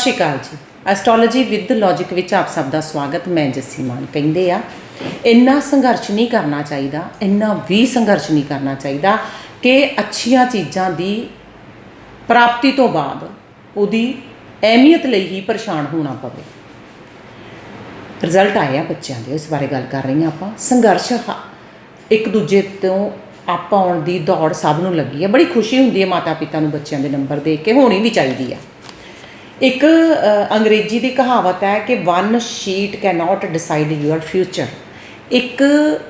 ਸ਼੍ਰੀ ਅਕਾਲ ਜੀ। Astrology with logic ਵਿੱਚ ਆਪ ਸਭ ਦਾ ਸਵਾਗਤ। ਮੈਂ ਜੱਸੀ ਮਾਨ ਕਹਿੰਦੇ ਆ, ਇੰਨਾ ਸੰਘਰਸ਼ ਨਹੀਂ ਕਰਨਾ ਚਾਹੀਦਾ, ਇੰਨਾ ਵੀ ਸੰਘਰਸ਼ ਨਹੀਂ ਕਰਨਾ ਚਾਹੀਦਾ ਕਿ ਅੱਛੀਆਂ ਚੀਜ਼ਾਂ ਦੀ ਪ੍ਰਾਪਤੀ ਤੋਂ ਬਾਅਦ ਉਹਦੀ ਅਹਿਮੀਅਤ ਲਈ ਹੀ ਪਰੇਸ਼ਾਨ ਹੋਣਾ ਪਵੇ। ਰਿਜ਼ਲਟ ਆਇਆ ਬੱਚਿਆਂ ਦੇ, ਇਸ ਬਾਰੇ ਗੱਲ ਕਰ ਰਹੀ ਹਾਂ ਆਪਾਂ। ਸੰਘਰਸ਼ ਹ- ਇੱਕ ਦੂਜੇ ਤੋਂ ਆਪ ਆਉਣ ਦੀ ਦੌੜ ਸਭ ਨੂੰ ਲੱਗੀ ਹੈ ਬੜੀ ਖੁਸ਼ੀ ਹੁੰਦੀ ਹੈ ਮਾਤਾ ਪਿਤਾ ਨੂੰ ਬੱਚਿਆਂ ਦੇ ਨੰਬਰ ਦੇਖ ਕੇ, ਹੋਣੀ ਵੀ ਚਾਹੀਦੀ ਆ। ਇੱਕ ਅੰਗਰੇਜ਼ੀ ਦੀ ਕਹਾਵਤ ਹੈ ਕਿ one sheet cannot decide your future ਇੱਕ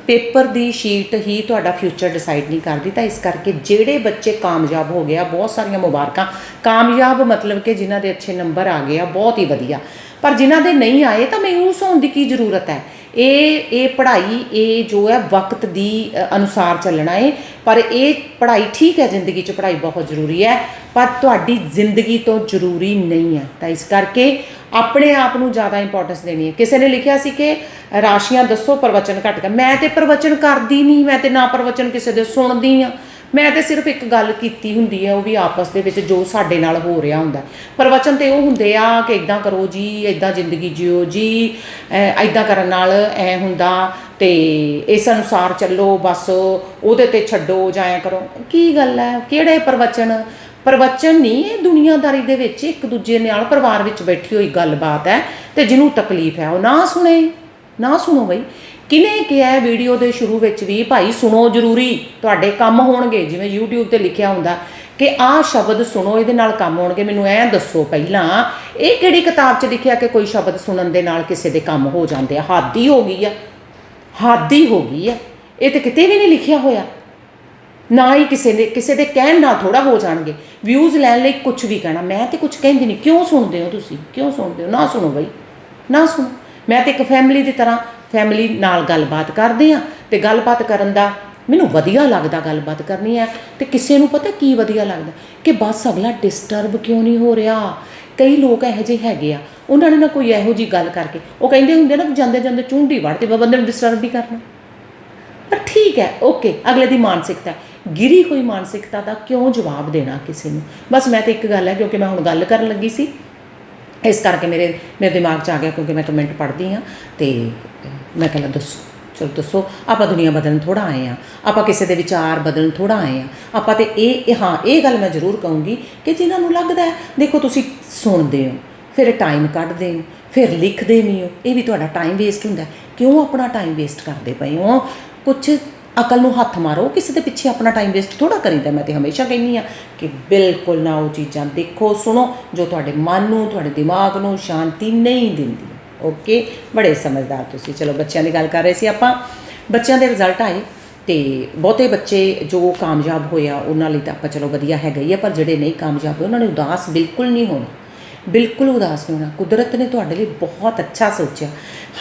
ਪੇਪਰ ਦੀ ਸ਼ੀਟ ਹੀ ਤੁਹਾਡਾ ਫਿਊਚਰ ਡਿਸਾਈਡ ਨਹੀਂ ਕਰਦੀ, ਤਾਂ ਇਸ ਕਰਕੇ ਜਿਹੜੇ ਬੱਚੇ ਕਾਮਯਾਬ ਹੋ ਗਿਆ ਬਹੁਤ ਸਾਰੀਆਂ ਮੁਬਾਰਕਾਂ। ਕਾਮਯਾਬ ਮਤਲਬ ਕਿ ਜਿਨ੍ਹਾਂ ਦੇ ਅੱਛੇ ਨੰਬਰ ਆ ਗਏ ਆ, ਬਹੁਤ ਹੀ ਵਧੀਆ। ਪਰ ਜਿਨ੍ਹਾਂ ਦੇ ਨਹੀਂ ਆਏ ਤਾਂ ਮਾਯੂਸ ਹੋਣ ਦੀ ਕੀ ਜ਼ਰੂਰਤ ਹੈ? ਇਹ ਇਹ ਪੜ੍ਹਾਈ, ਇਹ ਜੋ ਹੈ ਵਕਤ ਦੀ ਅਨੁਸਾਰ ਚੱਲਣਾ ਹੈ ਪਰ ਇਹ ਪੜ੍ਹਾਈ ਠੀਕ ਹੈ, ਜ਼ਿੰਦਗੀ 'ਚ ਪੜ੍ਹਾਈ ਬਹੁਤ ਜ਼ਰੂਰੀ ਹੈ। ਪਰ ਤੁਹਾਡੀ ਜ਼ਿੰਦਗੀ ਤੋਂ ਜ਼ਰੂਰੀ ਨਹੀਂ ਹੈ। ਤਾਂ ਇਸ ਕਰਕੇ ਆਪਣੇ ਆਪ ਨੂੰ ਜ਼ਿਆਦਾ ਇੰਪੋਰਟੈਂਸ ਦੇਣੀ ਹੈ। ਕਿਸੇ ਨੇ ਲਿਖਿਆ ਸੀ ਕਿ ਰਾਸ਼ੀਆਂ ਦੱਸੋ, ਪ੍ਰਵਚਨ ਘੱਟ ਗਿਆ ਮੈਂ ਤੇ ਪ੍ਰਵਚਨ ਕਰਦੀ ਨਹੀਂ, ਮੈਂ ਤੇ ਨਾ ਪ੍ਰਵਚਨ ਕਿਸੇ ਦੇ ਸੁਣਦੀ ਆ ਮੈਂ ਤੇ ਸਿਰਫ ਇੱਕ ਗੱਲ ਕੀਤੀ ਹੁੰਦੀ ਹੈ, ਉਹ ਵੀ ਆਪਸ ਦੇ ਵਿੱਚ ਜੋ ਸਾਡੇ ਨਾਲ ਹੋ ਰਿਹਾ ਹੁੰਦਾ। ਪ੍ਰਵਚਨ ਤੇ ਉਹ ਹੁੰਦੇ ਆ ਕਿ ਇਦਾਂ ਕਰੋ ਜੀ ਇਦਾਂ ਜ਼ਿੰਦਗੀ ਜਿਓ ਜੀ ਇਦਾਂ ਕਰਨ ਨਾਲ ਐ ਹੁੰਦਾ ਤੇ ਇਸ ਅਨੁਸਾਰ ਚੱਲੋ, ਬਸ ਉਹਦੇ ਤੇ ਛੱਡੋ ਜਾਇਆ ਕਰੋ। ਕੀ ਗੱਲ ਹੈ? ਕਿਹੜੇ ਪ੍ਰਵਚਨ? ਪ੍ਰਵਚਨ ਨਹੀਂ, ਇਹ ਦੁਨੀਆਦਾਰੀ ਦੇ ਵਿੱਚ ਇੱਕ ਦੂਜੇ ਨਾਲ ਪਰਿਵਾਰ ਵਿੱਚ ਬੈਠੀ ਹੋਈ ਗੱਲਬਾਤ ਹੈ ਤੇ ਜਿਹਨੂੰ ਤਕਲੀਫ ਹੈ। ਉਹ ਨਾ ਸੁਣੇ, ਨਾ ਸੁਣੋ ਬਈ। ਕਿਨੇ ਕਿਹਾ ਵੀਡੀਓ ਦੇ ਸ਼ੁਰੂ ਵਿੱਚ ਵੀ, ਭਾਈ ਸੁਣੋ ਜ਼ਰੂਰੀ, ਤੁਹਾਡੇ ਕੰਮ ਹੋਣਗੇ। ਜਿਵੇਂ YouTube ਤੇ ਲਿਖਿਆ ਹੁੰਦਾ ਕਿ ਆਹ ਸ਼ਬਦ ਸੁਣੋ, ਇਹਦੇ ਨਾਲ ਕੰਮ ਹੋਣਗੇ। ਮੈਨੂੰ ਐਂ ਦੱਸੋ ਪਹਿਲਾਂ, ਇਹ ਕਿਹੜੀ ਕਿਤਾਬ 'ਚ ਲਿਖਿਆ ਕਿ ਕੋਈ ਸ਼ਬਦ ਸੁਣਨ ਦੇ ਨਾਲ ਕਿਸੇ ਦੇ ਕੰਮ ਹੋ ਜਾਂਦੇ ਆ? ਹਾਦੀ ਹੋ ਗਈ ਆ। ਹਾਦੀ ਹੋ ਗਈ ਆ। ਇਹ ਤੇ ਕਿਤੇ ਵੀ ਨਹੀਂ ਲਿਖਿਆ ਹੋਇਆ। ਨਾ ਹੀ ਕਿਸੇ ਨੇ ਕਿਸੇ ਦੇ ਕਹਿਣ ਨਾਲ ਥੋੜਾ ਹੋ ਜਾਣਗੇ। ਵਿਊਜ਼ ਲੈਣ ਲਈ ਕੁਝ ਵੀ ਕਹਿਣਾ। ਮੈਂ ਤੇ ਕੁਝ ਕਹਿੰਦੀ ਨਹੀਂ। ਕਿਉਂ ਸੁਣਦੇ ਹੋ ਤੁਸੀਂ? ਕਿਉਂ ਸੁਣਦੇ ਹੋ? ਨਾ ਸੁਣੋ ਬਈ। ਨਾ ਸੁਣੋ। ਮੈਂ ਤੇ ਇੱਕ ਫੈਮਿਲੀ ਦੀ ਤਰ੍ਹਾਂ ਫੈਮਿਲੀ ਨਾਲ ਗੱਲਬਾਤ ਕਰਦੇ ਆ ਤੇ ਗੱਲਬਾਤ ਕਰਨ ਦਾ ਮੈਨੂੰ ਵਧੀਆ ਲੱਗਦਾ ਗੱਲਬਾਤ ਕਰਨੀ ਹੈ ਤੇ ਕਿਸੇ ਨੂੰ ਪਤਾ ਕੀ ਵਧੀਆ ਲੱਗਦਾ ਕਿ ਬਸ ਅਗਲਾ ਡਿਸਟਰਬ ਕਿਉਂ ਨਹੀਂ ਹੋ ਰਿਹਾ? ਕਈ ਲੋਕ ਇਹੋ ਜਿਹੇ ਹੈਗੇ ਆ, ਉਹਨਾਂ ਨੇ ਨਾ ਕੋਈ ਇਹੋ ਜੀ ਗੱਲ ਕਰਕੇ, ਉਹ ਕਹਿੰਦੇ ਹੁੰਦੇ ਨਾ ਜਾਂਦੇ ਜਾਂਦੇ ਚੁੰਡੀ ਵੜਦੇ ਬੰਦੇ ਨੂੰ ਡਿਸਟਰਬ ਵੀ ਕਰਨਾ। ਪਰ ਠੀਕ ਹੈ ਓਕੇ ਅਗਲੇ ਦੀ ਮਾਨਸਿਕਤਾ ਗਿਰੀ ਹੋਈ ਮਾਨਸਿਕਤਾ ਦਾ ਕਿਉਂ ਜਵਾਬ ਦੇਣਾ ਕਿਸੇ ਨੂੰ? ਬਸ ਮੈਂ ਤਾਂ ਇੱਕ ਗੱਲ ਹੈ, ਕਿਉਂਕਿ ਮੈਂ ਹੁਣ ਗੱਲ ਕਰਨ ਲੱਗੀ ਸੀ ਇਸ ਕਰਕੇ ਮੇਰੇ ਮੇਰੇ ਦਿਮਾਗ 'ਚ ਆ ਗਿਆ ਕਿਉਂਕਿ ਮੈਂ ਕਮੈਂਟ ਪੜ੍ਹਦੀ ਹਾਂ ਤੇ ਮੈਂ ਕਹਿੰਦਾ ਦੱਸੋ, ਚਲੋ ਦੱਸੋ, ਆਪਾਂ ਦੁਨੀਆ ਬਦਲਣ ਥੋੜਾ ਆਏ ਆ ਆਪਾਂ ਕਿਸੇ ਦੇ ਵਿਚਾਰ ਬਦਲਣ ਥੋੜਾ ਆਏ ਆ ਆਪਾਂ ਤੇ ਇਹ ਹਾਂ, ਇਹ ਗੱਲ ਮੈਂ ਜ਼ਰੂਰ ਕਹੂੰਗੀ ਕਿ ਜਿਨ੍ਹਾਂ ਨੂੰ ਲੱਗਦਾ ਹੈ, ਦੇਖੋ ਤੁਸੀਂ ਸੁਣਦੇ ਹੋ, ਫਿਰ ਟਾਈਮ ਕੱਢਦੇ ਹੋ, ਫਿਰ ਲਿਖਦੇ ਵੀ ਹੋ, ਇਹ ਵੀ ਤੁਹਾਡਾ ਟਾਈਮ ਵੇਸਟ ਹੁੰਦਾ ਕਿਉਂ ਆਪਣਾ ਟਾਈਮ ਵੇਸਟ ਕਰਦੇ ਪਏ ਹੋ? ਕੁਝ ਅਕਲ ਨੂੰ ਹੱਥ ਮਾਰੋ, ਕਿਸੇ ਦੇ ਪਿੱਛੇ ਆਪਣਾ ਟਾਈਮ ਵੇਸਟ ਥੋੜਾ ਕਰੀਦਾ ਮੈਂ ਤੇ ਹਮੇਸ਼ਾ ਕਹਿੰਦੀ ਆ ਕਿ ਬਿਲਕੁਲ ਨਾ ਉਹ ਚੀਜ਼ਾਂ ਦੇਖੋ, ਸੁਣੋ, ਜੋ ਤੁਹਾਡੇ ਮਨ ਨੂੰ, ਤੁਹਾਡੇ ਦਿਮਾਗ ਨੂੰ ਸ਼ਾਂਤੀ ਨਹੀਂ ਦਿੰਦੀ। ਓਕੇ ਬੜੇ ਸਮਝਦਾਰ ਤੁਸੀਂ। ਚਲੋ, ਬੱਚਿਆਂ ਦੀ ਗੱਲ ਕਰ ਰਹੇ ਸੀ ਆਪਾਂ। ਬੱਚਿਆਂ ਦੇ ਰਿਜ਼ਲਟ ਆਏ ਤੇ ਬਹੁਤੇ ਬੱਚੇ ਜੋ ਕਾਮਯਾਬ ਹੋਇਆ ਉਹਨਾਂ ਲਈ ਤਾਂ ਆਪਾਂ ਚਲੋ ਵਧੀਆ ਹੈਗਾ ਹੀ ਆ, ਪਰ ਜਿਹੜੇ ਨਹੀਂ ਕਾਮਯਾਬ ਹੋਏ, ਉਹਨਾਂ ਨੇ ਉਦਾਸ ਬਿਲਕੁਲ ਨਹੀਂ ਹੋਣਾ। ਬਿਲਕੁਲ ਉਦਾਸ ਨਹੀਂ ਹੋਣਾ। ਕੁਦਰਤ ਨੇ ਤੁਹਾਡੇ ਲਈ ਬਹੁਤ ਅੱਛਾ ਸੋਚਿਆ।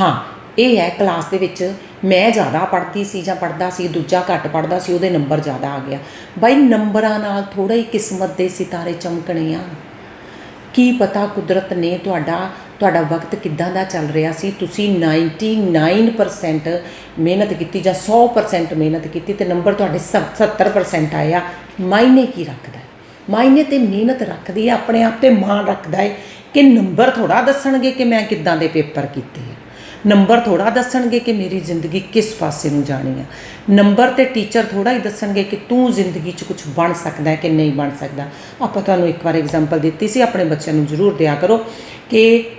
ਹਾਂ ਇਹ ਹੈ ਕਲਾਸ ਦੇ ਵਿੱਚ ਮੈਂ ਜ਼ਿਆਦਾ ਪੜ੍ਹਦੀ ਸੀ ਜਾਂ ਪੜ੍ਹਦਾ ਸੀ, ਦੂਜਾ ਘੱਟ ਪੜ੍ਹਦਾ ਸੀ, ਉਹਦੇ ਨੰਬਰ ਜ਼ਿਆਦਾ ਆ ਗਿਆ। ਬਾਈ ਨੰਬਰਾਂ ਨਾਲ ਥੋੜਾ ਹੀ ਕਿਸਮਤ ਦੇ ਸਿਤਾਰੇ ਚਮਕਣੇ ਆ। ਕੀ ਪਤਾ ਕੁਦਰਤ ਨੇ ਤੁਹਾਡਾ ਤੁਹਾਡਾ ਵਕਤ ਕਿੱਦਾਂ ਦਾ ਚੱਲ ਰਿਹਾ ਸੀ? ਤੁਸੀਂ 99% ਮਿਹਨਤ ਕੀਤੀ ਜਾਂ 100% ਮਿਹਨਤ ਕੀਤੀ ਤੇ ਨੰਬਰ ਤੁਹਾਡੇ 70% ਆਇਆ ਮਾਇਨੇ ਕੀ ਰੱਖਦਾ? ਮਾਇਨੇ ਤੇ ਮਿਹਨਤ ਰੱਖਦੀ ਹੈ, ਆਪਣੇ ਆਪ ਤੇ ਮਾਣ ਰੱਖਦਾ ਹੈ ਕਿ ਨੰਬਰ ਥੋੜਾ ਦੱਸਣਗੇ ਕਿ ਮੈਂ ਕਿੱਦਾਂ ਦੇ ਪੇਪਰ ਕੀਤੇ ਆ। ਨੰਬਰ ਥੋੜਾ ਦੱਸਣਗੇ ਕਿ ਮੇਰੀ ਜ਼ਿੰਦਗੀ ਕਿਸ ਪਾਸੇ ਨੂੰ ਜਾਣੀ ਆ ਨੰਬਰ ਤੇ ਟੀਚਰ ਥੋੜਾ ਹੀ ਦੱਸਣਗੇ ਕਿ ਤੂੰ ਜ਼ਿੰਦਗੀ 'ਚ ਕੁਝ ਬਣ ਸਕਦਾ ਹੈ ਕਿ ਨਹੀਂ ਬਣ ਸਕਦਾ। ਆਪਾਂ ਤੁਹਾਨੂੰ ਇੱਕ ਵਾਰ ਐਗਜ਼ਾਮਪਲ ਦਿੱਤੀ ਸੀ, ਆਪਣੇ ਬੱਚਿਆਂ ਨੂੰ ਜ਼ਰੂਰ ਦਿਆ ਕਰੋ ਕਿ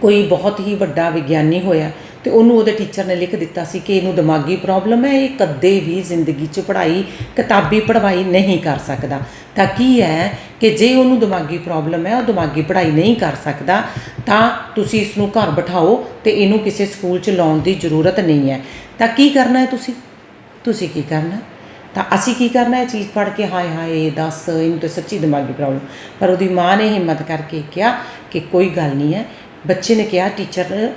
ਕੋਈ ਬਹੁਤ ਹੀ ਵੱਡਾ ਵਿਗਿਆਨੀ ਹੋਇਆ ਤੇ ਉਹਨੂੰ ਉਹਦੇ ਟੀਚਰ ਨੇ ਲਿਖ ਦਿੱਤਾ ਸੀ ਕਿ ਇਹਨੂੰ ਦਿਮਾਗੀ ਪ੍ਰੋਬਲਮ ਹੈ, ਇਹ ਕਦੇ ਵੀ ਜ਼ਿੰਦਗੀ 'ਚ ਪੜ੍ਹਾਈ, ਕਿਤਾਬੀ ਪੜ੍ਹਾਈ ਨਹੀਂ ਕਰ ਸਕਦਾ। ਤਾਂ ਕੀ ਹੈ ਕਿ ਜੇ ਉਹਨੂੰ ਦਿਮਾਗੀ ਪ੍ਰੋਬਲਮ ਹੈ, ਉਹ ਦਿਮਾਗੀ ਪੜ੍ਹਾਈ ਨਹੀਂ ਕਰ ਸਕਦਾ, ਤਾਂ ਤੁਸੀਂ ਇਸ ਨੂੰ ਘਰ ਬਿਠਾਓ ਤੇ ਇਹਨੂੰ ਕਿਸੇ ਸਕੂਲ 'ਚ ਲਾਉਣ ਦੀ ਜ਼ਰੂਰਤ ਨਹੀਂ ਹੈ। ਤਾਂ ਕੀ ਕਰਨਾ ਹੈ ਤੁਸੀਂ? ਤੁਸੀਂ ਕੀ ਕਰਨਾ? ਤਾਂ ਅਸੀਂ ਕੀ ਕਰਨਾ ਇਹ ਚੀਜ਼ ਪੜ੍ਹ ਕੇ ਹਾਏ ਹਾਏ, ਦੱਸ, ਇਹਨੂੰ ਤਾਂ ਸੱਚੀ ਦਿਮਾਗੀ ਪ੍ਰੋਬਲਮ ਪਰ ਉਹਦੀ ਮਾਂ ਨੇ ਹਿੰਮਤ ਕਰਕੇ ਕਿਹਾ ਕਿ ਕੋਈ ਗੱਲ ਨਹੀਂ ਹੈ ਬੱਚੇ ਨੇ ਕਿਹਾ ਟੀਚਰ